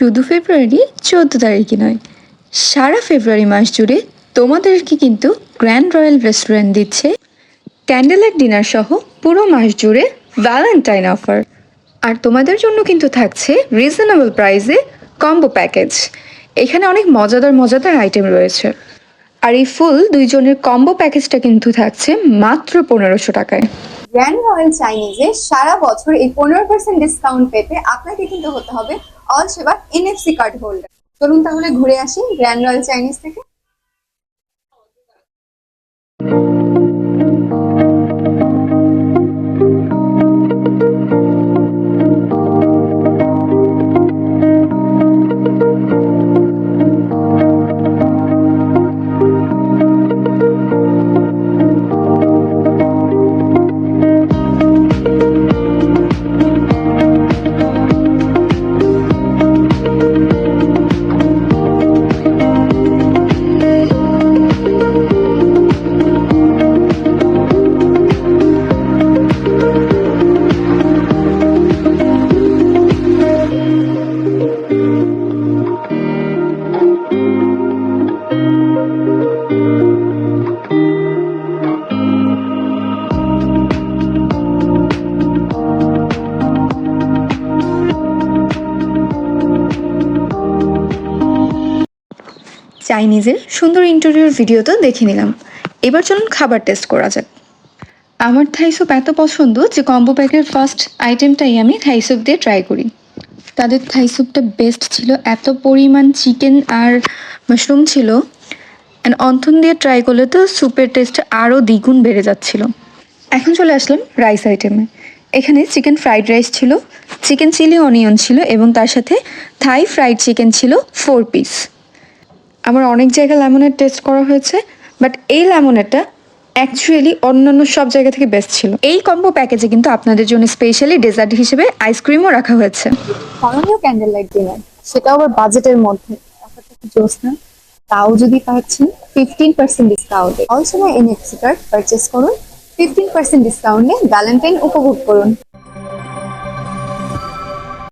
শুধু ফেব্রুয়ারি চোদ্দ তারিখে নয়, সারা ফেব্রুয়ারি মাস জুড়ে তোমাদেরকে কিন্তু গ্র্যান্ড রয়্যাল রেস্টুরেন্ট দিচ্ছে। ক্যান্ডেল ডিনার সহ পুরো মাস জুড়ে ভ্যালেন্টাইন অফার আর তোমাদের জন্য কিন্তু থাকছে রিজনেবল প্রাইসে কম্বো প্যাকেজ এখানে অনেক মজাদার মজাদার আইটেম রয়েছে। আর এই ফুল দুইজনের কম্বো প্যাকেজটা কিন্তু থাকছে মাত্র পনেরোশো টাকায়। গ্র্যান্ড রয়্যাল চাইনিজে সারা বছর এই পনেরো পার্সেন্ট ডিসকাউন্ট পেতে আপনাকে কিন্তু হতে হবে অল সেবা এনএফসি কার্ড হোল্ডার চলুন তাহলে ঘুরে আসি গ্র্যান্ড রয়্যাল চাইনিজ থেকে। চাইনিজের সুন্দর ইন্টেরিয়র ভিডিও তো দেখে নিলাম। এবার চলুন খাবার টেস্ট করা যাক। আমার থাই স্যুপ এত পছন্দ যে কম্বো প্যাকের ফার্স্ট আইটেমটাই আমি থাই স্যুপ দিয়ে ট্রাই করি। তাদের থাই স্যুপটা বেস্ট ছিল, এত পরিমাণ চিকেন আর মাশরুম ছিল। অ্যান্ড অন্থন দিয়ে ট্রাই করলে তো স্যুপের টেস্ট আরও দ্বিগুণ বেড়ে যাচ্ছিল। এখন চলে আসলাম রাইস আইটেমে এখানে চিকেন ফ্রাইড রাইস ছিল চিকেন চিলি অনিয়ন ছিল এবং তার সাথে থাই ফ্রাইড চিকেন ছিল ফোর পিস আমার অনেক জায়গায় লেমনের টেস্ট করা হয়েছে বাট এই লেমনেরটা অ্যাকচুয়ালি অন্যান্য সব জায়গা থেকে বেস্ট ছিল। এই কম্বো প্যাকেজে কিন্তু আপনাদের জন্য স্পেশালি ডেজার্ট হিসেবে আইসক্রিমও রাখা হয়েছে। করণীয় ক্যান্ডেল লাইট ডিনার সেটাও আবার বাজেটের মধ্যে। জোস না? তাও যদি পাচ্ছেন ফিফটিন পার্সেন্ট ডিসকাউন্টে অল সময় এনএফসি কার্ড পারচেস করুন ফিফটিন পার্সেন্ট ডিসকাউন্টে ভ্যালেন্টাইন উপভোগ করুন।